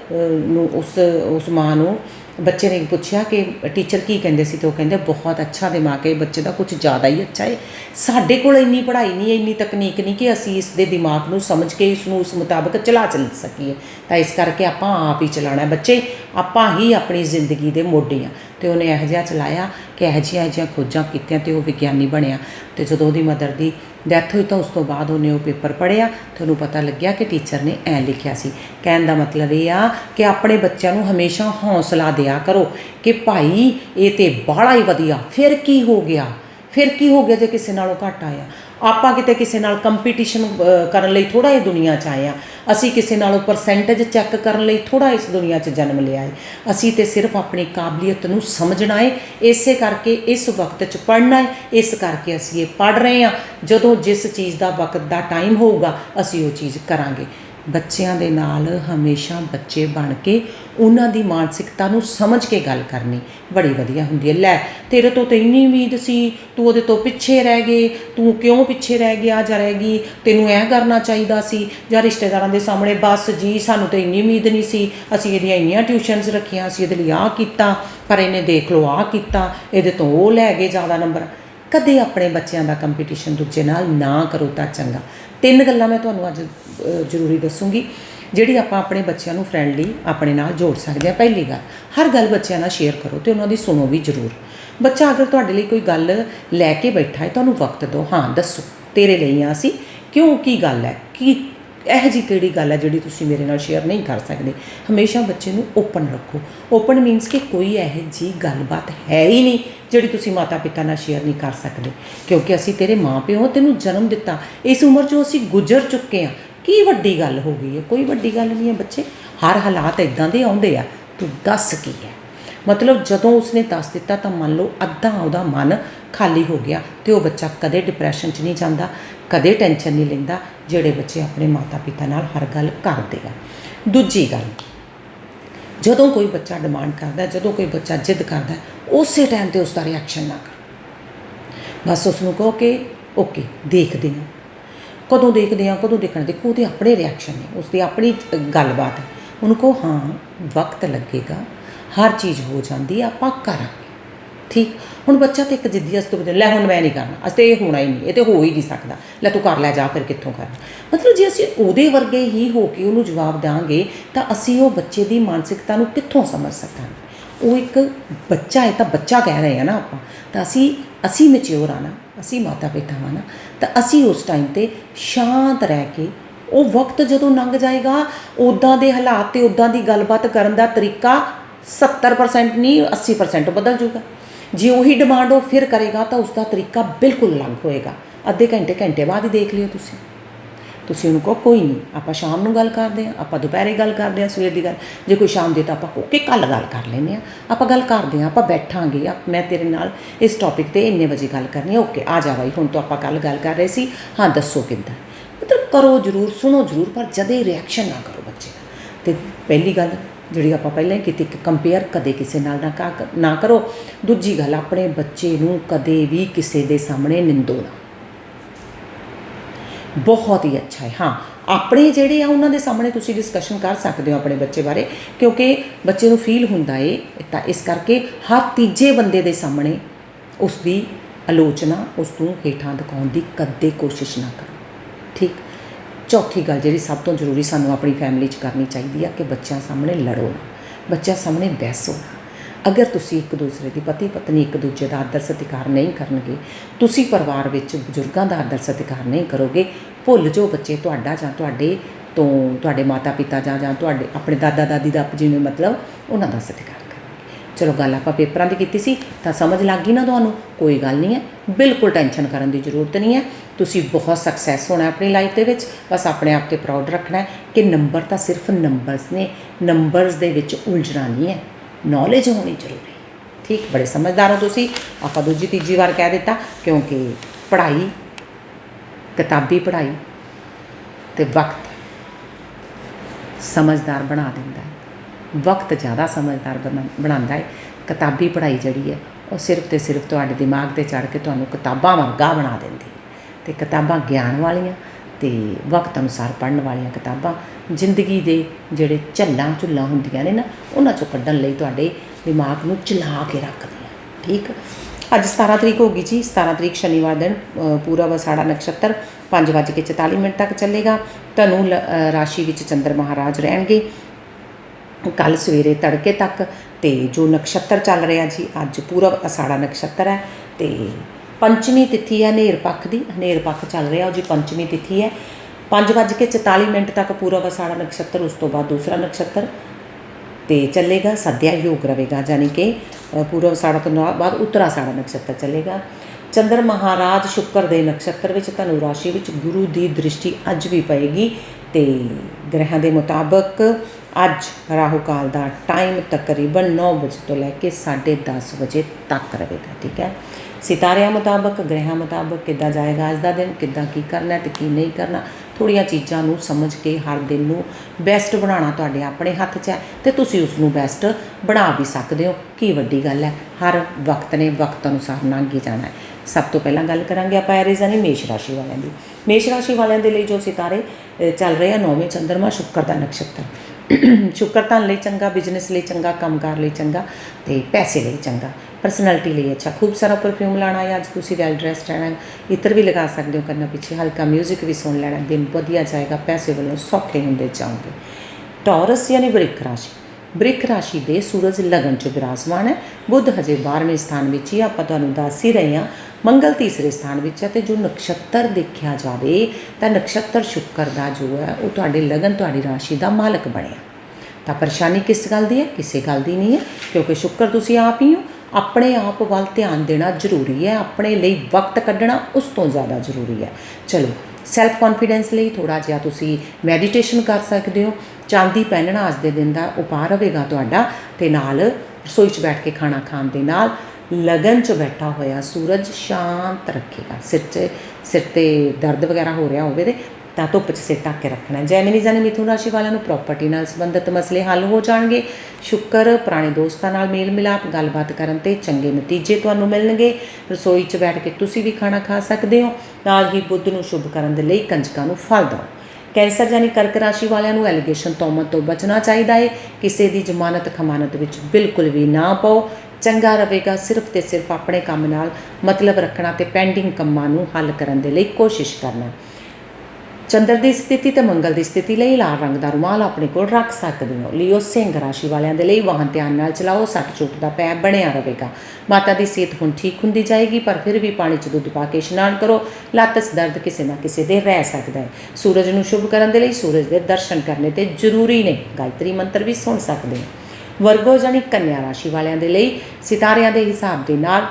ਨੂੰ ਉਸ ਉਸ ਮਾਂ ਨੂੰ, ਬੱਚੇ ਨੇ ਪੁੱਛਿਆ ਕਿ ਟੀਚਰ ਕੀ ਕਹਿੰਦੇ ਸੀ ਤੇ ਉਹ ਕਹਿੰਦੇ, ਬਹੁਤ ਅੱਛਾ ਦਿਮਾਗ ਹੈ, ਬੱਚੇ ਦਾ ਕੁਝ ਜ਼ਿਆਦਾ ਹੀ ਅੱਛਾ ਹੈ। ਸਾਡੇ ਕੋਲ ਇੰਨੀ ਪੜ੍ਹਾਈ ਨਹੀਂ ਹੈ, ਇੰਨੀ ਤਕਨੀਕ ਨਹੀਂ ਕਿ ਅਸੀਂ ਇਸ ਦੇ ਦਿਮਾਗ ਨੂੰ ਸਮਝ ਕੇ ਇਸ ਨੂੰ ਉਸ ਮੁਤਾਬਕ ਚਲਾ ਚੱਲ ਸਕੀਏ। ਤਾਂ ਇਸ ਕਰਕੇ ਆਪਾਂ ਆਪ ਹੀ ਚਲਾਣਾ ਬੱਚੇ, ਆਪਾਂ ਹੀ ਆਪਣੀ ਜ਼ਿੰਦਗੀ ਦੇ ਮੋਢੀ ਆ ਤੇ ਉਹਨੇ ਇਹੋ ਜਿਹਾ ਚਲਾਇਆ ਕਿ ਇਹੋ ਜਿਹੀਆਂ ਇਹੋ ਜਿਹੀਆਂ ਖੋਜਾਂ ਕੀਤੀਆਂ ਤੇ ਉਹ ਵਿਗਿਆਨੀ ਬਣਿਆ। ਤੇ ਜਦੋਂ ਉਹਦੀ ਮਦਰ ਦੀ ਡੈਥ ਹੋਈ ਤਾਂ ਉਸ ਤੋਂ ਬਾਅਦ ਉਹਨੇ ਉਹ ਪੇਪਰ ਪੜ੍ਹਿਆ। ਤੇ ਉਹਨੂੰ ਪਤਾ ਲੱਗਿਆ ਕਿ ਟੀਚਰ ਨੇ ਐਂ ਲਿਖਿਆ ਸੀ। ਕਹਿਣ ਦਾ ਮਤਲਬ ਇਹ ਆ ਕਿ ਆਪਣੇ ਬੱਚਿਆਂ ਨੂੰ ਹਮੇਸ਼ਾ ਹੌਸਲਾ ਦਿਆ ਕਰੋ ਕਿ ਭਾਈ ਇਹ ਤੇ ਬਾਹਲਾ ਹੀ ਵਧੀਆ। ਫਿਰ ਕੀ ਹੋ ਗਿਆ? ਫਿਰ ਕੀ ਹੋ ਗਿਆ ਜੇ ਕਿਸੇ ਨਾਲੋਂ ਘੱਟ ਆਇਆ? ਆਪਾਂ ਕਿਤੇ ਕਿਸੇ ਨਾਲ ਕੰਪੀਟੀਸ਼ਨ ਕਰਨ ਲਈ ਥੋੜਾ ਇਹ ਦੁਨੀਆ 'ਚ ਆਏ ਆ। ਅਸੀਂ ਕਿਸੇ ਨਾਲੋਂ ਪਰਸੈਂਟੇਜ ਚੈੱਕ ਕਰਨ ਲਈ ਥੋੜਾ ਇਸ ਦੁਨੀਆ 'ਚ ਜਨਮ ਲਿਆ ਹੈ ਅਸੀਂ ਤੇ ਸਿਰਫ ਆਪਣੀ ਕਾਬਲੀਅਤ ਨੂੰ ਸਮਝਣਾ ਹੈ ਇਸੇ ਕਰਕੇ ਇਸ ਵਕਤ 'ਚ ਪੜ੍ਹਨਾ ਹੈ ਇਸ ਕਰਕੇ ਅਸੀਂ ਇਹ ਪੜ੍ਹ ਰਹੇ ਹਾਂ ਜਦੋਂ ਜਿਸ ਚੀਜ਼ ਦਾ ਵਕਤ ਦਾ ਟਾਈਮ ਹੋਊਗਾ, ਅਸੀਂ ਉਹ ਚੀਜ਼ ਕਰਾਂਗੇ। ਬੱਚਿਆਂ ਦੇ ਨਾਲ ਹਮੇਸ਼ਾ ਬੱਚੇ ਬਣ ਕੇ ਉਹਨਾਂ ਦੀ ਮਾਨਸਿਕਤਾ ਨੂੰ ਸਮਝ ਕੇ ਗੱਲ ਕਰਨੀ ਬੜੀ ਵਧੀਆ ਹੁੰਦੀ ਹੈ। ਲੈ, ਤੇਰੇ ਤੋਂ ਤਾਂ ਇੰਨੀ ਉਮੀਦ ਸੀ, ਤੂੰ ਉਹਦੇ ਤੋਂ ਪਿੱਛੇ ਰਹਿ ਗਏ, ਤੂੰ ਕਿਉਂ ਪਿੱਛੇ ਰਹਿ ਗਿਆ, ਜਾਂ ਰਹਿ ਗਈ, ਤੈਨੂੰ ਐਂ ਕਰਨਾ ਚਾਹੀਦਾ ਸੀ, ਜਾਂ ਰਿਸ਼ਤੇਦਾਰਾਂ ਦੇ ਸਾਹਮਣੇ, ਬਸ ਜੀ, ਸਾਨੂੰ ਤਾਂ ਇੰਨੀ ਉਮੀਦ ਨਹੀਂ ਸੀ, ਅਸੀਂ ਇਹਦੀਆਂ ਇੰਨੀਆਂ ਟਿਊਸ਼ਨਸ ਰੱਖੀਆਂ, ਅਸੀਂ ਇਹਦੇ ਲਈ ਆਹ ਕੀਤਾ, ਪਰ ਇਹਨੇ ਦੇਖ ਲਓ ਆਹ ਕੀਤਾ, ਇਹਦੇ ਤੋਂ ਉਹ ਲੈ ਗਏ ਜ਼ਿਆਦਾ ਨੰਬਰ ਕਦੇ ਆਪਣੇ ਬੱਚਿਆਂ ਦਾ ਕੰਪੀਟੀਸ਼ਨ ਦੂਜੇ ਨਾਲ ਨਾ ਕਰੋ ਤਾਂ ਚੰਗਾ। ਤਿੰਨ ਗੱਲਾਂ ਮੈਂ ਤੁਹਾਨੂੰ ਅੱਜ ਜ਼ਰੂਰੀ ਦੱਸੂੰਗੀ। ਜਿਹੜੀ ਆਪਾਂ ਆਪਣੇ ਬੱਚਿਆਂ ਨੂੰ ਫਰੈਂਡਲੀ ਆਪਣੇ ਨਾਲ ਜੋੜ ਸਕਦੇ ਹਾਂ ਪਹਿਲੀ ਗੱਲ। ਹਰ ਗੱਲ ਬੱਚਿਆਂ ਨਾਲ ਸ਼ੇਅਰ ਕਰੋ ਤੇ ਉਹਨਾਂ ਦੀ ਸੁਣੋ ਵੀ ਜ਼ਰੂਰ। ਬੱਚਾ ਅਗਰ ਤੁਹਾਡੇ ਲਈ ਕੋਈ ਗੱਲ ਲੈ ਕੇ ਬੈਠਾ ਹੈ, ਤੁਹਾਨੂੰ ਵਕਤ ਦਿਓ। ਹਾਂ, ਦੱਸੋ, ਤੇਰੇ ਲਈ ਆ ਅਸੀਂ? ਕਿਉਂ ਕੀ ਗੱਲ ਹੈ? ਕੀ ਇਹ ਜੀ ਕਿਹੜੀ ਗੱਲ ਹੈ ਜਿਹੜੀ ਤੁਸੀਂ ਮੇਰੇ ਨਾਲ ਸ਼ੇਅਰ ਨਹੀਂ ਕਰ ਸਕਦੇ? ਹਮੇਸ਼ਾ ਬੱਚੇ ਨੂੰ ਓਪਨ ਰੱਖੋ। ਓਪਨ ਮੀਨਸ ਕਿ ਕੋਈ ਇਹ ਜੀ ਗੱਲਬਾਤ ਹੈ ਹੀ ਨਹੀਂ ਜਿਹੜੀ ਤੁਸੀਂ ਮਾਤਾ ਪਿਤਾ ਨਾਲ ਸ਼ੇਅਰ ਨਹੀਂ ਕਰ ਸਕਦੇ। ਕਿਉਂਕਿ ਅਸੀਂ ਤੇਰੇ ਮਾਂ ਪਿਓ ਤੈਨੂੰ ਜਨਮ ਦਿੱਤਾ। ਇਸ ਉਮਰ 'ਚੋਂ ਅਸੀਂ ਗੁਜ਼ਰ ਚੁੱਕੇ ਹਾਂ। ਕੀ ਵੱਡੀ ਗੱਲ ਹੋ ਗਈ ਹੈ? ਕੋਈ ਵੱਡੀ ਗੱਲ ਨਹੀਂ ਹੈ ਬੱਚੇ। ਹਰ ਹਾਲਾਤ ਇਦਾਂ ਦੇ ਆਉਂਦੇ ਆ। ਤੂੰ ਦੱਸ ਕੀ ਹੈ? ਮਤਲਬ ਜਦੋਂ ਉਸਨੇ ਦੱਸ ਦਿੱਤਾ ਤਾਂ ਮੰਨ ਲਓ ਅੱਧਾ ਉਹਦਾ ਮਨ ਖਾਲੀ ਹੋ ਗਿਆ ਤੇ ਉਹ ਬੱਚਾ ਕਦੇ ਡਿਪਰੈਸ਼ਨ 'ਚ ਨਹੀਂ ਜਾਂਦਾ, ਕਦੇ ਟੈਨਸ਼ਨ ਨਹੀਂ ਲੈਂਦਾ, ਜਿਹੜੇ ਬੱਚੇ ਆਪਣੇ ਮਾਤਾ-ਪਿਤਾ ਨਾਲ ਹਰ ਗੱਲ ਕਰਦੇ ਆ। ਦੂਜੀ ਗੱਲ, ਜਦੋਂ ਕੋਈ ਬੱਚਾ ਡਿਮਾਂਡ ਕਰਦਾ, ਜਦੋਂ ਕੋਈ ਬੱਚਾ ਜਿੱਦ ਕਰਦਾ, ਉਸੇ ਟਾਈਮ ਤੇ ਉਸ ਦਾ ਰਿਐਕਸ਼ਨ ਨਾ ਕਰੋ। ਬਸ ਉਸ ਨੂੰ ਕਹੋ ਕਿ, ਓਕੇ, ਦੇਖਦੇ ਹਾਂ। ਕਦੋਂ ਦੇਖਦੇ ਹਾਂ, ਕਦੋਂ ਦੇਖਣਾ ਦੇਖੋ, ਉਹਦੇ ਆਪਣੇ ਰਿਐਕਸ਼ਨ ਨੇ, ਉਸਦੀ ਆਪਣੀ ਗੱਲਬਾਤ ਹੈ। ਉਹਨੂੰ ਕਹੋ, ਹਾਂ, ਵਕਤ ਲੱਗੇਗਾ, ਹਰ ਚੀਜ਼ ਹੋ ਜਾਂਦੀ ਹੈ, ਆਪਾਂ ਕਰਾਂਗੇ। ਠੀਕ? ਹੁਣ ਬੱਚਾ ਤੇ ਇੱਕ ਜਿੱਦੀ ਅਸ ਤੋਂ ਲੈ, ਹੁਣ ਮੈਂ ਨਹੀਂ ਕਰਨਾ ਅਸ ਤੇ ਇਹ ਹੋਣਾ ਹੀ ਨਹੀਂ, ਇਹ ਤੇ ਹੋ ਹੀ ਨਹੀਂ ਸਕਦਾ। ਲੈ, ਤੂੰ ਕਰ ਲੈ, ਜਾ ਫਿਰ ਕਿੱਥੋਂ ਕਰਨਾ? ਮਤਲਬ ਜੇ ਅਸੀਂ ਉਹਦੇ ਵਰਗੇ ਹੀ ਹੋ ਕੇ ਉਹਨੂੰ ਜਵਾਬ ਦਾਂਗੇ ਤਾਂ ਅਸੀਂ ਉਹ ਬੱਚੇ ਦੀ ਮਾਨਸਿਕਤਾ ਨੂੰ ਕਿੱਥੋਂ ਸਮਝ ਸਕਾਂਗੇ? ਉਹ ਇੱਕ ਬੱਚਾ ਹੈ, ਤਾਂ ਬੱਚਾ ਕਹਿ ਰਹੇ ਆ ਨਾ ਆਪਾਂ। ਤਾਂ ਅਸੀਂ ਅਸੀਂ ਮੈਚਿਓਰ ਆ ਨਾ ਅਸੀਂ ਮਾਤਾ ਪਿਤਾ ਹਾਂ ਨਾ, ਤਾਂ ਅਸੀਂ ਉਸ ਟਾਈਮ ਤੇ ਸ਼ਾਂਤ ਰਹਿ ਕੇ ਉਹ ਵਕਤ ਜਦੋਂ ਲੰਘ ਜਾਏਗਾ ਉਦਾਂ ਦੇ ਹਾਲਾਤ ਤੇ ਉਦਾਂ ਦੀ ਗੱਲਬਾਤ ਕਰਨ ਦਾ ਤਰੀਕਾ 70% ਨਹੀਂ 80% ਬਦਲ ਜਾਊਗਾ। ਜੇ ਉਹੀ ਡਿਮਾਂਡ ਉਹ ਫਿਰ ਕਰੇਗਾ ਤਾਂ ਉਸ ਦਾ ਤਰੀਕਾ ਬਿਲਕੁਲ ਅਲੱਗ ਹੋਏਗਾ। ਅੱਧੇ ਘੰਟੇ ਘੰਟੇ ਬਾਅਦ ਹੀ ਦੇਖ ਲਿਓ ਤੁਸੀਂ। ਤੁਸੀਂ ਉਹਨੂੰ ਕਹੋ, ਕੋਈ ਨਹੀਂ, ਆਪਾਂ ਸ਼ਾਮ ਨੂੰ ਗੱਲ ਕਰਦੇ ਹਾਂ, ਆਪਾਂ ਦੁਪਹਿਰੇ ਗੱਲ ਕਰਦੇ ਹਾਂ, ਸਵੇਰ ਦੀ ਗੱਲ। ਜੇ ਕੋਈ ਸ਼ਾਮ ਦੇ ਤਾਂ ਆਪਾਂ ਓਕੇ ਕਿ ਕੱਲ ਗੱਲ ਕਰ ਲੈਂਦੇ ਹਾਂ। ਆਪਾਂ ਗੱਲ ਕਰਦੇ ਹਾਂ, ਆਪਾਂ ਬੈਠਾਂਗੇ ਆ ਮੈਂ ਤੇਰੇ ਨਾਲ ਇਸ ਟੌਪਿਕ ਤੇ ਇੰਨੇ ਵਜੇ ਗੱਲ ਕਰਨੀ ਹੈ। ਓਕੇ ਆ ਜਾ ਬਾਈ, ਹੁਣ ਤੋਂ ਆਪਾਂ ਕੱਲ ਗੱਲ ਕਰ ਰਹੇ ਸੀ। ਹਾਂ, ਦੱਸੋ ਕਿੱਦਾਂ? ਮਤਲਬ ਕਰੋ ਜ਼ਰੂਰ, ਸੁਣੋ ਜ਼ਰੂਰ, ਪਰ ਜਦੇ ਰਿਐਕਸ਼ਨ ਨਾ ਕਰੋ ਬੱਚੇ ਦਾ। ਤੇ ਪਹਿਲੀ ਗੱਲ ਜਿਹੜੀ ਆਪਾਂ ਪਹਿਲਾਂ ਹੀ ਕੀਤੀ ਕਿ ਕੰਪੇਅਰ ਕਦੇ ਕਿਸੇ ਨਾਲ ਨਾ ਕਾ, ਨਾ ਕਰੋ। ਦੂਜੀ ਗੱਲ, ਆਪਣੇ ਬੱਚੇ ਨੂੰ ਕਦੇ ਵੀ ਕਿਸੇ ਦੇ ਸਾਹਮਣੇ ਨਿੰਦੋ ਨਾ। ਬਹੁਤ ਹੀ ਅੱਛਾ ਹੈ। ਹਾਂ, ਆਪਣੇ ਜਿਹੜੇ ਆ, ਉਹਨਾਂ ਦੇ ਸਾਹਮਣੇ ਤੁਸੀਂ ਡਿਸਕਸ਼ਨ ਕਰ ਸਕਦੇ ਹੋ ਆਪਣੇ ਬੱਚੇ ਬਾਰੇ, ਕਿਉਂਕਿ ਬੱਚੇ ਨੂੰ ਫੀਲ ਹੁੰਦਾ ਏ, ਤਾਂ ਇਸ ਕਰਕੇ ਹਰ ਤੀਜੇ ਬੰਦੇ ਦੇ ਸਾਹਮਣੇ ਉਸ ਦੀ ਆਲੋਚਨਾ ਉਸ ਨੂੰ ਹੇਠਾਂ ਦਿਖਾਉਣ ਦੀ ਕਦੇ ਕੋਸ਼ਿਸ਼ ਨਾ ਕਰੋ। ਠੀਕ? ਚੌਥੀ ਗੱਲ ਜਿਹੜੀ ਸਭ ਤੋਂ ਜ਼ਰੂਰੀ ਸਾਨੂੰ ਆਪਣੀ ਫੈਮਿਲੀ 'ਚ ਕਰਨੀ ਚਾਹੀਦੀ ਆ, ਕਿ ਬੱਚਿਆਂ ਸਾਹਮਣੇ ਲੜੋ ਨਾ। ਬੱਚਿਆਂ ਸਾਹਮਣੇ ਬਹਿਸੋ ਨਾ। ਅਗਰ ਤੁਸੀਂ ਇੱਕ ਦੂਸਰੇ ਦੀ ਪਤੀ ਪਤਨੀ ਇੱਕ ਦੂਜੇ ਦਾ ਆਦਰ ਸਤਿਕਾਰ ਨਹੀਂ ਕਰਨਗੇ, ਤੁਸੀਂ ਪਰਿਵਾਰ ਵਿੱਚ ਬਜ਼ੁਰਗਾਂ ਦਾ ਆਦਰ ਸਤਿਕਾਰ ਨਹੀਂ ਕਰੋਗੇ, ਭੁੱਲ ਜਾਓ ਬੱਚੇ ਤੁਹਾਡਾ ਜਾਂ ਤੁਹਾਡੇ ਤੋਂ, ਤੁਹਾਡੇ ਮਾਤਾ ਪਿਤਾ ਜਾਂ ਜਾਂ ਤੁਹਾਡੇ ਆਪਣੇ ਦਾਦਾ ਦਾਦੀ ਦਾ ਜਿਵੇਂ ਮਤਲਬ ਉਹਨਾਂ ਦਾ ਸਤਿਕਾਰ ਕਰਨਗੇ। ਚਲੋ ਗੱਲ ਆਪਾਂ ਪੇਪਰਾਂ ਦੀ ਕੀਤੀ ਸੀ, ਤਾਂ ਸਮਝ ਲੱਗ ਗਈ ਨਾ ਤੁਹਾਨੂੰ? ਕੋਈ ਗੱਲ ਨਹੀਂ ਹੈ, ਬਿਲਕੁਲ ਟੈਨਸ਼ਨ ਕਰਨ ਦੀ ਜ਼ਰੂਰਤ ਨਹੀਂ ਹੈ। ਤੁਸੀਂ ਬਹੁਤ ਸਕਸੈਸ ਹੋਣਾ ਆਪਣੀ ਲਾਈਫ ਦੇ ਵਿੱਚ, ਬਸ ਆਪਣੇ ਆਪ ਤੇ ਪ੍ਰਾਊਡ ਰੱਖਣਾ ਹੈ ਕਿ ਨੰਬਰ ਤਾਂ ਸਿਰਫ ਨੰਬਰਸ ਨੇ ਨੰਬਰਸ ਦੇ ਵਿੱਚ ਉਲਝਣਾ ਨਹੀਂ ਹੈ। ਨੌਲੇਜ ਹੋਣੀ ਜ਼ਰੂਰੀ। ਹੈ ਠੀਕ, ਬੜੇ ਸਮਝਦਾਰ ਹੋ ਤੁਸੀਂ। ਆਪਾਂ ਦੂਜੀ, ਤੀਜੀ ਵਾਰ ਕਹਿ ਦਿੱਤਾ, ਕਿਉਂਕਿ ਪੜ੍ਹਾਈ, ਕਿਤਾਬੀ ਪੜ੍ਹਾਈ ਤੇ ਵਕਤ ਸਮਝਦਾਰ ਬਣਾ ਦਿੰਦਾ ਹੈ। ਵਕਤ ਜ਼ਿਆਦਾ ਸਮਝਦਾਰ ਬਣਾ- ਬਣਾਉਂਦਾ ਹੈ। ਕਿਤਾਬੀ ਪੜ੍ਹਾਈ ਜਿਹੜੀ ਹੈ, ਉਹ ਸਿਰਫ ਤੇ ਸਿਰਫ ਤੁਹਾਡੇ ਦਿਮਾਗ ਤੇ ਚੜ੍ਹ ਕੇ ਤੁਹਾਨੂੰ ਕਿਤਾਬਾਂ ਵਰਗਾ ਬਣਾ ਦਿੰਦੀ ਹੈ। ਤੇ ਕਿਤਾਬਾਂ ਗਿਆਨ ਵਾਲੀਆਂ ਅਤੇ ਵਕਤ ਅਨੁਸਾਰ ਪੜ੍ਹਨ ਵਾਲੀਆਂ ਕਿਤਾਬਾਂ ਜ਼ਿੰਦਗੀ ਦੇ ਜਿਹੜੇ ਝੱਲਾਂ ਝੁੱਲਾਂ ਹੁੰਦੀਆਂ ਨੇ ਨਾ ਉਹਨਾਂ ਚੋਂ ਕੱਢਣ ਲਈ ਤੁਹਾਡੇ ਦਿਮਾਗ ਨੂੰ ਚਲਾ ਕੇ ਰੱਖਦੀਆਂ ਠੀਕ? ਅੱਜ 17 ਤਰੀਕ ਹੋ ਗਈ ਜੀ 17 ਤਰੀਕ ਸ਼ਨੀਵਾਰ ਦਿਨ ਅ, ਪੂਰਾ ਵਸਾੜਾ ਨਕਸ਼ਤਰ 5:44 ਮਿੰਟ ਤੱਕ ਚੱਲੇਗਾ। ਧਨੂ ਲ- ਰਾਸ਼ੀ ਵਿੱਚ ਚੰਦਰ ਮਹਾਰਾਜ ਰਹਿਣਗੇ। ਕੱਲ ਸਵੇਰੇ ਤੜਕੇ ਤੱਕ ਤੇ ਜੋ ਨਕਸ਼ਤਰ ਚੱਲ ਰਿਹਾ ਜੀ ਅੱਜ ਪੂਰਬ ਅਸਾੜਾ ਨਕਸ਼ਤਰ ਹੈ ਤੇ ਪੰਚਮੀ ਤਿਥੀ ਹੈ ਹਨੇਰ ਪੱਖ ਦੀ, ਹਨੇਰ ਪੱਖ ਚੱਲ ਰਿਹਾ, ਉਹ ਜੀ ਪੰਚਮੀ ਤਿਥੀ ਹੈ। 5:44 ਮਿੰਟ ਤੱਕ ਪੂਰਬ ਅਸਾੜਾ ਨਕਸ਼ਤਰ, ਉਸ ਤੋਂ ਬਾਅਦ ਦੂਸਰਾ ਨਕਸ਼ਤਰ ਤੇ ਚੱਲੇਗਾ ਸੱਧਿਆ ਯੋਗ ਰਹੇਗਾ ਯਾਨੀ ਕਿ ਪੂਰਬ ਪੂਰਵ ਸਾੜਾ ਤੋਂ ਬਾਅਦ ਉੱਤਰਾ ਸਾੜਾ ਨਕਸ਼ਤਰ ਚੱਲੇਗਾ। ਚੰਦਰ ਮਹਾਰਾਜ ਸ਼ੁਕਰ ਦੇ ਨਕਸ਼ਤਰ ਵਿੱਚ ਧਨੂ ਰਾਸ਼ੀ ਵਿੱਚ ਗੁਰੂ ਦੀ ਦ੍ਰਿਸ਼ਟੀ ਅੱਜ ਵੀ ਪਏਗੀ ਤੇ ਗ੍ਰਹਿਾਂ ਦੇ ਮੁਤਾਬਕ ਅੱਜ ਰਾਹੂ ਕਾਲ ਦਾ ਟਾਈਮ ਤਕਰੀਬਨ 9 ਵਜੇ ਤੋਂ ਲੈ ਕੇ 10:30 ਵਜੇ ਤੱਕ ਰਹੇਗਾ, ਠੀਕ ਹੈ? ਸਿਤਾਰਿਆਂ ਮੁਤਾਬਕ, ਗ੍ਰਹਿਾਂ ਮੁਤਾਬਕ ਕਿੱਦਾਂ ਜਾਏਗਾ ਅੱਜ ਦਾ ਦਿਨ, ਕਿੱਦਾਂ ਕੀ ਕਰਨਾ ਹੈ ਤੇ ਕੀ ਨਹੀਂ ਕਰਨਾ ਥੋੜੀਆਂ ਚੀਜ਼ਾਂ ਨੂੰ ਸਮਝ ਕੇ ਹਰ ਦਿਨ ਨੂੰ ਬੈਸਟ ਬਣਾਉਣਾ ਤੁਹਾਡੇ ਆਪਣੇ ਹੱਥ 'ਚ ਹੈ ਤੇ ਤੁਸੀਂ ਉਸ ਨੂੰ ਬੈਸਟ ਬਣਾ ਵੀ ਸਕਦੇ ਹੋ। ਕੀ ਵੱਡੀ ਗੱਲ ਹੈ, ਹਰ ਵਕਤ ਨੇ ਵਕਤ ਅਨੁਸਾਰ ਲੰਘੀ ਜਾਣਾ ਹੈ। ਸਭ ਤੋਂ ਪਹਿਲਾਂ ਗੱਲ ਕਰਾਂਗੇ ਆਪਾਂ ਐਰੀਜ਼ ਯਾਨੀ ਮੇਸ਼ ਰਾਸ਼ੀ ਵਾਲਿਆਂ ਦੀ। ਮੇਸ਼ ਰਾਸ਼ੀ ਵਾਲਿਆਂ ਦੇ ਲਈ ਜੋ ਸਿਤਾਰੇ ਚੱਲ ਰਹੇ ਆ, ਨੌਵੇਂ ਚੰਦਰਮਾ, ਸ਼ੁੱਕਰ ਦਾ ਨਕਸ਼ਤਰ। ਸ਼ੁੱਕਰ ਧਨ ਲਈ ਚੰਗਾ ਬਿਜ਼ਨਸ ਲਈ ਚੰਗਾ, ਕੰਮਕਾਰ ਲਈ ਚੰਗਾ ਤੇ ਪੈਸੇ ਲਈ ਚੰਗਾ। ਪਰਸਨੈਲਿਟੀ ਲਈ ਅੱਛਾ। ਖੂਬ ਸਾਰਾ ਪਰਫਿਊਮ ਲਾਣਾ ਹੈ ਅੱਜ ਤੁਸੀਂ ਵੈਲ ਡਰੈਸਡ ਰਹਿਣਾ ਹੈ। ਇਤਰ ਵੀ ਲਗਾ ਸਕਦੇ ਹੋ ਕੰਨਾਂ ਪਿੱਛੇ। ਹਲਕਾ 뮤직 ਵੀ ਸੁਣ ਲੈਣਾ। ਦਿਨ ਵਧੀਆ ਜਾਏਗਾ, ਪੈਸੇ ਵੱਲੋਂ ਸੌਖੇ ਹੁੰਦੇ ਜਾਓਗੇ। ਟੌਰਸ ਯਾਨੀ ਬ੍ਰਿਕ ਰਾਸ਼ੀ। ਬ੍ਰਿਕ ਰਾਸ਼ੀ ਦੇ ਸੂਰਜ ਲਗਨ ਚ ਬਿਰਾਜਮਾਨ ਹੈ। ਬੁੱਧ ਹਜੇ 12ਵੇਂ ਸਥਾਨ ਵਿੱਚ ਹੀ ਆਪਾਂ ਤੁਹਾਨੂੰ ਦੱਸ ਹੀ ਰਹੇ ਹਾਂ, ਮੰਗਲ ਤੀਸਰੇ ਸਥਾਨ ਵਿੱਚ ਹੈ ਤੇ ਜੋ ਨਕਸ਼ਤਰ ਦੇਖਿਆ ਜਾਵੇ, ਤਾਂ ਨਕਸ਼ਤਰ ਸ਼ੁੱਕਰ ਦਾ ਜੋ ਹੈ, ਉਹ ਤੁਹਾਡੇ ਲਗਨ, ਤੁਹਾਡੀ ਰਾਸ਼ੀ ਦਾ ਮਾਲਕ ਬਣਿਆ। ਤਾਂ ਪਰੇਸ਼ਾਨੀ ਕਿਸ ਗੱਲ ਦੀ ਹੈ? ਕਿਸੇ ਗੱਲ ਦੀ ਨਹੀਂ ਹੈ, ਕਿਉਂਕਿ ਸ਼ੁੱਕਰ ਤੁਸੀਂ ਆਪ ਹੀ ਹੋ। ਆਪਣੇ ਆਪ ਵੱਲ ਧਿਆਨ ਦੇਣਾ ਜ਼ਰੂਰੀ ਹੈ, ਆਪਣੇ ਲਈ ਵਕਤ ਕੱਢਣਾ ਉਸ ਤੋਂ ਜ਼ਿਆਦਾ ਜ਼ਰੂਰੀ ਹੈ। ਚਲੋ ਸੈਲਫ ਕੌਨਫੀਡੈਂਸ ਲਈ ਥੋੜਾ ਜਿਹਾ ਤੁਸੀਂ ਮੈਡੀਟੇਸ਼ਨ ਕਰ ਸਕਦੇ ਹੋ। ਚਾਂਦੀ ਪਹਿਨਣਾ ਅੱਜ ਦੇ ਦਿਨ ਦਾ ਉਪਾਅ ਰਹੇਗਾ ਤੁਹਾਡਾ ਤੇ ਨਾਲ ਰਸੋਈ 'ਚ ਬੈਠ ਕੇ ਖਾਣਾ ਖਾਣ ਦੇ ਨਾਲ ਲਗਨ 'ਚ ਬੈਠਾ ਹੋਇਆ ਸੂਰਜ ਸ਼ਾਂਤ ਰੱਖੇਗਾ। ਸਿਰ 'ਚ ਸਿਰ ਤੇ ਦਰਦ ਵਗੈਰਾ ਹੋ ਰਿਹਾ ਹੋਵੇ ਤੇ ਤਾਂ ਧੁੱਪ 'ਚ ਸਿਰ ਢੱਕ ਕੇ ਰੱਖਣਾ ਹੈ। ਜੈਮਿਨੀ ਜਾਨੀ ਮਿਥੁਨ ਰਾਸ਼ੀ ਵਾਲਿਆਂ ਨੂੰ ਪ੍ਰਾਪਰਟੀ ਨਾਲ ਸੰਬੰਧਿਤ ਮਸਲੇ ਹੱਲ ਹੋ ਜਾਣਗੇ। ਸ਼ੁੱਕਰ, ਪੁਰਾਣੇ ਦੋਸਤਾਂ ਨਾਲ ਮੇਲ ਮਿਲਾਪ ਗੱਲਬਾਤ ਕਰਨ ਤੇ ਚੰਗੇ ਨਤੀਜੇ ਤੁਹਾਨੂੰ ਮਿਲਣਗੇ। ਰਸੋਈ 'ਚ ਬੈਠ ਕੇ ਤੁਸੀਂ ਵੀ ਖਾਣਾ ਖਾ ਸਕਦੇ ਹੋ। ਨਾਲ ਹੀ ਬੁੱਧ ਨੂੰ ਸ਼ੁਭ ਕਰਨ ਦੇ ਲਈ ਕੰਜਕਾਂ ਨੂੰ ਫਲ ਦਿਓ। ਕੈਂਸਰ ਯਾਨੀ ਕਰਕ ਰਾਸ਼ੀ ਵਾਲਿਆਂ ਨੂੰ ਐਲੀਗੇਸ਼ਨ ਤੋਮਤ ਤੋਂ ਬਚਣਾ ਚਾਹੀਦਾ ਹੈ। ਕਿਸੇ ਦੀ ਜ਼ਮਾਨਤ ਖਮਾਨਤ ਵਿੱਚ ਬਿਲਕੁਲ ਵੀ ਨਾ ਪਾਓ। ਚੰਗਾ ਰਹੇਗਾ ਸਿਰਫ ਤੇ ਸਿਰਫ ਆਪਣੇ ਕੰਮ ਨਾਲ ਮਤਲਬ ਰੱਖਣਾ ਤੇ ਪੈਂਡਿੰਗ ਕੰਮਾਂ ਨੂੰ ਹੱਲ ਕਰਨ ਦੇ ਲਈ ਕੋਸ਼ਿਸ਼ ਕਰਨਾ ਚੰਦਰ ਦੀ ਸਥਿਤੀ ਤੇ ਮੰਗਲ ਦੀ ਸਥਿਤੀ ਲਈ ਲਾਲ ਰੰਗ ਦਾ ਰੁਮਾਲ ਆਪਣੇ ਕੋਲ ਰੱਖ ਸਕਦੇ ਹੋ। ਲਿਓ ਸਿੰਘ ਰਾਸ਼ੀ ਵਾਲਿਆਂ ਦੇ ਲਈ ਵਾਹਨ ਧਿਆਨ ਨਾਲ ਚਲਾਓ, ਸੱਟ ਚੋਟ ਦਾ ਪੈ ਬਣਿਆ ਰਹੇਗਾ। ਮਾਤਾ ਦੀ ਸਿਹਤ ਹੁਣ ਠੀਕ ਹੁੰਦੀ ਜਾਏਗੀ, ਪਰ ਫਿਰ ਵੀ ਪਾਣੀ 'ਚ ਦੁੱਧ ਪਾ ਕੇ ਇਸ਼ਨਾਨ ਕਰੋ। ਲੱਤ 'ਚ ਦਰਦ ਕਿਸੇ ਨਾ ਕਿਸੇ ਦੇ ਰਹਿ ਸਕਦਾ ਹੈ। ਸੂਰਜ ਨੂੰ ਸ਼ੁਭ ਕਰਨ ਦੇ ਲਈ ਸੂਰਜ ਦੇ ਦਰਸ਼ਨ ਕਰਨੇ ਤੇ ਜ਼ਰੂਰੀ ਨੇ। ਗਾਇਤਰੀ ਮੰਤਰ ਵੀ ਸੁਣ ਸਕਦੇ ਹੋ। ਵਰਗੋ ਜਾਨੀ ਕੰਨਿਆ ਰਾਸ਼ੀ ਵਾਲਿਆਂ ਦੇ ਲਈ ਸਿਤਾਰਿਆਂ ਦੇ ਹਿਸਾਬ ਦੇ ਨਾਲ